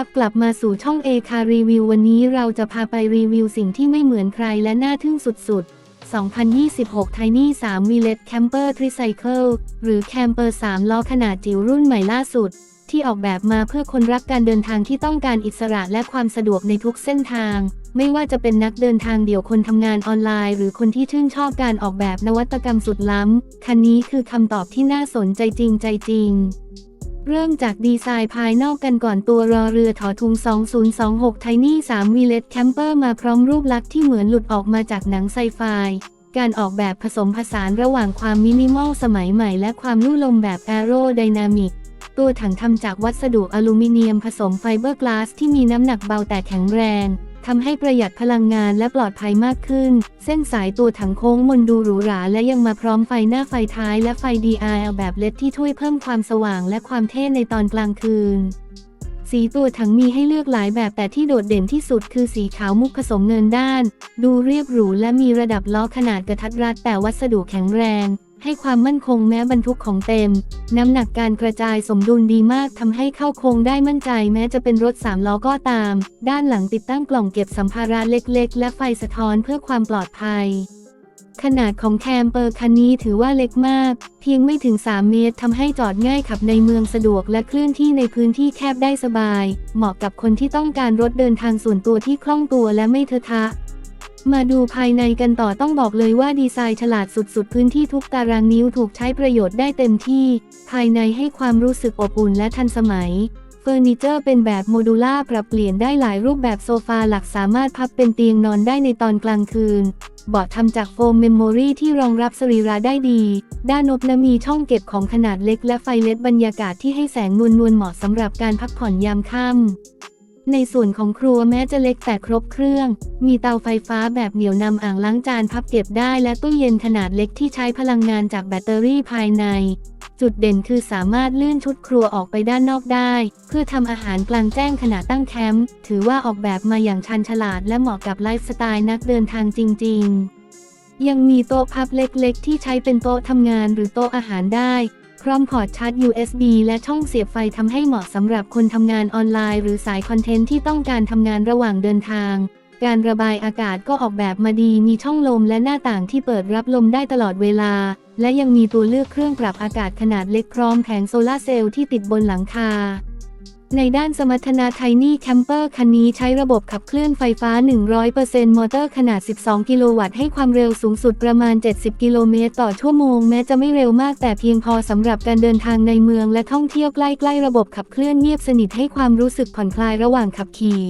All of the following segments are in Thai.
รับกลับมาสู่ช่องเอคารีวิววันนี้เราจะพาไปรีวิวสิ่งที่ไม่เหมือนใครและน่าทึ่งสุดๆ 2026 Tiny 3 v i l e t Camper Tricycle หรือ Camper 3 ล้อขนาดจิ๋วรุ่นใหม่ล่าสุด ที่ออกแบบมาเพื่อคนรักการเดินทางที่ต้องการอิสระและความสะดวกในทุกเส้นทาง ไม่ว่าจะเป็นนักเดินทางเดี่ยวคนทำงานออนไลน์ หรือคนที่ชื่นชอบการออกแบบนวัตกรรมสุดล้ำ คันนี้คือคำตอบที่น่าสนใจจริงใจจริง เริ่มจากดีไซน์ภายนอกกันก่อนตัวรอเรือถอทุง 2026 Tiny 3 v i l e t Camper มาพร้อมรูปลักษณ์ที่เหมือนหลุดออกมาจากหนังไซไฟ การออกแบบผสมผสานระหว่างความมินิมอลสมัยใหม่และความลู่ลมแบบแอโรไดนามิก ตัวถังทำจากวัสดุอลูมิเนียมผสมไฟเบอร์กลาสที่มีน้ำหนักเบาแต่แข็งแรง ทำให้ประหยัดพลังงานและปลอดภัยมากขึ้น เส้นสายตัวถังโค้งมนดูหรูหราและยังมาพร้อมไฟหน้าไฟท้ายและไฟ DRL แบบเล็ดที่ช่วยเพิ่มความสว่างและความเท่ในตอนกลางคืน สีตัวถังมีให้เลือกหลายแบบแต่ที่โดดเด่นที่สุดคือสีขาวมุกผสมเงินด้าน ดูเรียบหรูและมีระดับล้อขนาดกระทัดรัดแต่วัสดุแข็งแรง ให้ความมั่นคงแม้บรรทุกของเต็ม น้ำหนักการกระจายสมดุลดีมากทำให้เข้าโค้งได้มั่นใจแม้จะเป็นรถสามล้อก็ตาม ด้านหลังติดตั้งกล่องเก็บสัมภาระเล็กๆ และไฟสะท้อนเพื่อความปลอดภัย ขนาดของแคมเปอร์คันนี้ถือว่าเล็กมาก เพียงไม่ถึง 3 เมตรทำให้จอดง่ายขับในเมืองสะดวกและเคลื่อนที่ในพื้นที่แคบได้สบาย เหมาะกับคนที่ต้องการรถเดินทางส่วนตัวที่คล่องตัวและไม่เทอะทะ มาดูภายในกันต่อต้องบอกเลยว่าดีไซน์ฉลาดสุดๆ พื้นที่ทุกตารางนิ้วถูกใช้ประโยชน์ได้เต็มที่ ภายในให้ความรู้สึกอบอุ่นและทันสมัย เฟอร์นิเจอร์เป็นแบบโมดูล่าปรับเปลี่ยนได้หลายรูปแบบโซฟาหลักสามารถพับเป็นเตียงนอนได้ในตอนกลางคืนเบาะทำจากโฟมเมมโมรีที่รองรับสรีระได้ดี ด้านนบและมีช่องเก็บของขนาดเล็กและไฟเลดบรรยากาศที่ให้แสงนวลนวลเหมาะสำหรับการพักผ่อนยามค่ำ ในส่วนของครัวแม้จะเล็กแต่ครบเครื่อง มีเตาไฟฟ้าแบบเหนียวนำอ่างล้างจานพับเก็บได้และตู้เย็นขนาดเล็กที่ใช้พลังงานจากแบตเตอรี่ภายใน จุดเด่นคือสามารถเลื่อนชุดครัวออกไปด้านนอกได้ เพื่อทำอาหารกลางแจ้งขณะตั้งแคมป์ ถือว่าออกแบบมาอย่างชันฉลาดและเหมาะกับไลฟ์สไตล์นักเดินทางจริง ๆ ยังมีโต๊ะพับเล็กๆ ที่ใช้เป็นโต๊ะทำงานหรือโต๊ะอาหารได้ พร้อมพอร์ตชาร์จ USB และช่องเสียบไฟทำให้เหมาะสำหรับคนทำงานออนไลน์ หรือสายคอนเทนต์ที่ต้องการทำงานระหว่างเดินทาง การระบายอากาศก็ออกแบบมาดีมีช่องลมและหน้าต่างที่เปิดรับลมได้ตลอดเวลา และยังมีตัวเลือกเครื่องปรับอากาศขนาดเล็กพร้อมแผงโซลาเซลล์ที่ติดบนหลังคา ในด้านสมรรถนะไทนี่แคมเปอร์คันนี้ใช้ระบบขับเคลื่อนไฟฟ้า 100%มอเตอร์ขนาด 12 กิโลวัตต์ให้ความเร็วสูงสุดประมาณ 70 กิโลเมตรต่อชั่วโมง แม้จะไม่เร็วมากแต่เพียงพอสำหรับการเดินทางในเมืองและท่องเที่ยวใกล้ ๆ ระบบขับเคลื่อนเงียบสนิทให้ความรู้สึกผ่อนคลายระหว่างขับขี่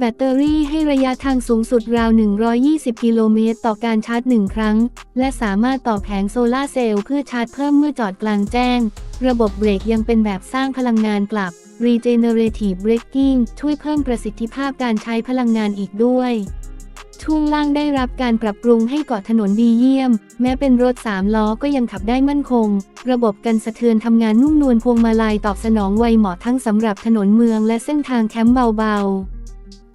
แบตเตอรี่ให้ระยะทางสูงสุดราว 120 กิโลเมตรต่อการชาร์จหนึ่งครั้ง และสามารถต่อแผงโซลาเซลล์เพื่อชาร์จเพิ่มเมื่อจอดกลางแจ้ง ระบบเบรกยังเป็นแบบสร้างพลังงานกลับ Regenerative Braking ช่วยเพิ่มประสิทธิภาพการใช้พลังงานอีกด้วย ช่วงล่างได้รับการปรับปรุงให้เกาะถนนดีเยี่ยม แม้เป็นรถสามล้อก็ยังขับได้มั่นคง ระบบกันสะเทือนทำงานนุ่มนวลพวงมาลัยตอบสนองไวเหมาะทั้งสำหรับถนนเมืองและเส้นทางแคมป์เบาๆ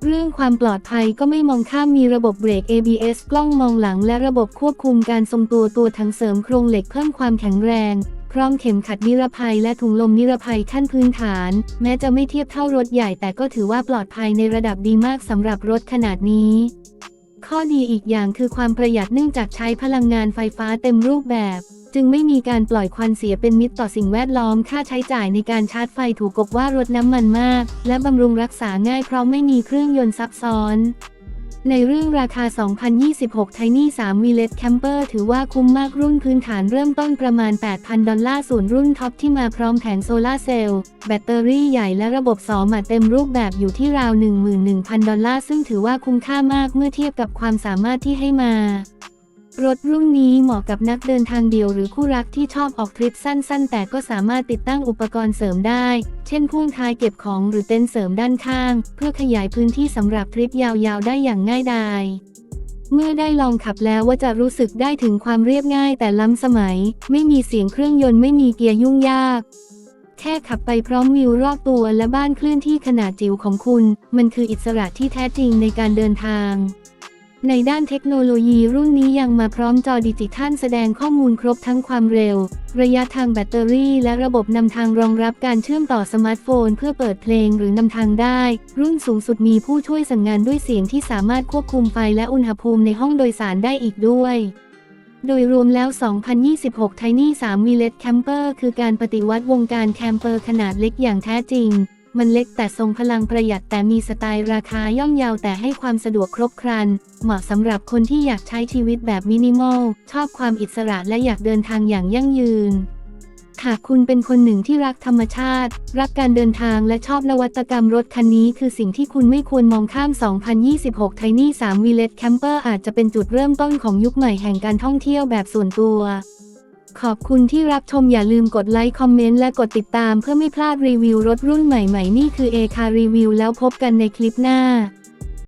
เรื่องความปลอดภัยก็ไม่มองข้ามมีระบบเบรก ABS กล้องมองหลัง และระบบควบคุมการทรงตัวตัวถังเสริมโครงเหล็กเพิ่มความแข็งแรง พร้อมเข็มขัดนิรภัยและถุงลมนิรภัยขั้นพื้นฐาน แม้จะไม่เทียบเท่ารถใหญ่แต่ก็ถือว่าปลอดภัยในระดับดีมากสำหรับรถขนาดนี้ ข้อดีอีกอย่างคือความประหยัดเนื่องจากใช้พลังงานไฟฟ้าเต็มรูปแบบ จึงไม่มีการปล่อยควันเสียเป็นมิตรต่อสิ่งแวดล้อม ค่าใช้จ่ายในการชาร์จไฟถูกกบว่ารถน้ำมันมาก และบำรุงรักษาง่ายเพราะไม่มีเครื่องยนต์ซับซ้อน ในเรื่องราคา 2026 Tiny 3 v i l e t Camper ถือว่าคุ้มมากรุ่นพื้นฐานเริ่มต้นประมาณ 8,000 ดอลลาร์ส่วนรุ่นท็อปที่มาพร้อมแผงโซลาร์เซลล์ แบตเตอรี่ใหญ่และระบบสอมาเต็มรูปแบบอยู่ที่ราว 11,000 ดอลลาร์ซึ่งถือว่าคุ้มค่ามากเมื่อเทียบกับความสามารถที่ให้มา รถรุ่นนี้เหมาะกับนักเดินทางเดี่ยวหรือคู่รักที่ชอบออกทริปสั้น ๆ แต่ก็สามารถติดตั้งอุปกรณ์เสริมได้ เช่นพ่วงท้ายเก็บของหรือเต็นท์เสริมด้านข้าง เพื่อขยายพื้นที่สำหรับทริปยาวๆ ได้อย่างง่ายดายเมื่อได้ลองขับแล้วว่าจะรู้สึกได้ถึงความเรียบง่ายแต่ล้ำสมัย ไม่มีเสียงเครื่องยนต์ไม่มีเกียร์ยุ่งยาก แค่ขับไปพร้อมวิวรอบตัวและบ้านเคลื่อนที่ขนาดจิ๋วของคุณ มันคืออิสระที่แท้จริงในการเดินทาง ในด้านเทคโนโลยีรุ่นนี้ยังมาพร้อมจอดิจิทัลแสดงข้อมูลครบทั้งความเร็ว ระยะทางแบตเตอรี่และระบบนำทางรองรับการเชื่อมต่อสมาร์ทโฟน เพื่อเปิดเพลงหรือนำทางได้ รุ่นสูงสุดมีผู้ช่วยสั่งงานด้วยเสียงที่สามารถควบคุมไฟและอุณหภูมิในห้องโดยสารได้อีกด้วยโดยรวมแล้ว 2026 Tiny 3 v i l e t Camper คือการปฏิวัติวงการแคมเปอร์ขนาดเล็กอย่างแท้จริง มันเล็กแต่ทรงพลังประหยัดแต่มีสไตล์ราคาย่อมเยาวแต่ให้ความสะดวกครบครัน เหมาะสำหรับคนที่อยากใช้ชีวิตแบบมินิมอล ชอบความอิสระและอยากเดินทางอย่างยั่งยืน หากคุณเป็นคนหนึ่งที่รักธรรมชาติ รักการเดินทางและชอบนวัตกรรมรถคันนี้คือสิ่งที่คุณไม่ควรมองข้าม 2026 Tiny 3 v i l e t Camper อาจจะเป็นจุดเริ่มต้นของยุคใหม่แห่งการท่องเที่ยวแบบส่วนตัว ขอบคุณที่รับชมอย่าลืมกดไลค์คอมเมนต์และกดติดตามเพื่อไม่พลาดรีวิวรถรุ่นใหม่ๆ นี่คือเอคารีวิวแล้วพบกันในคลิปหน้า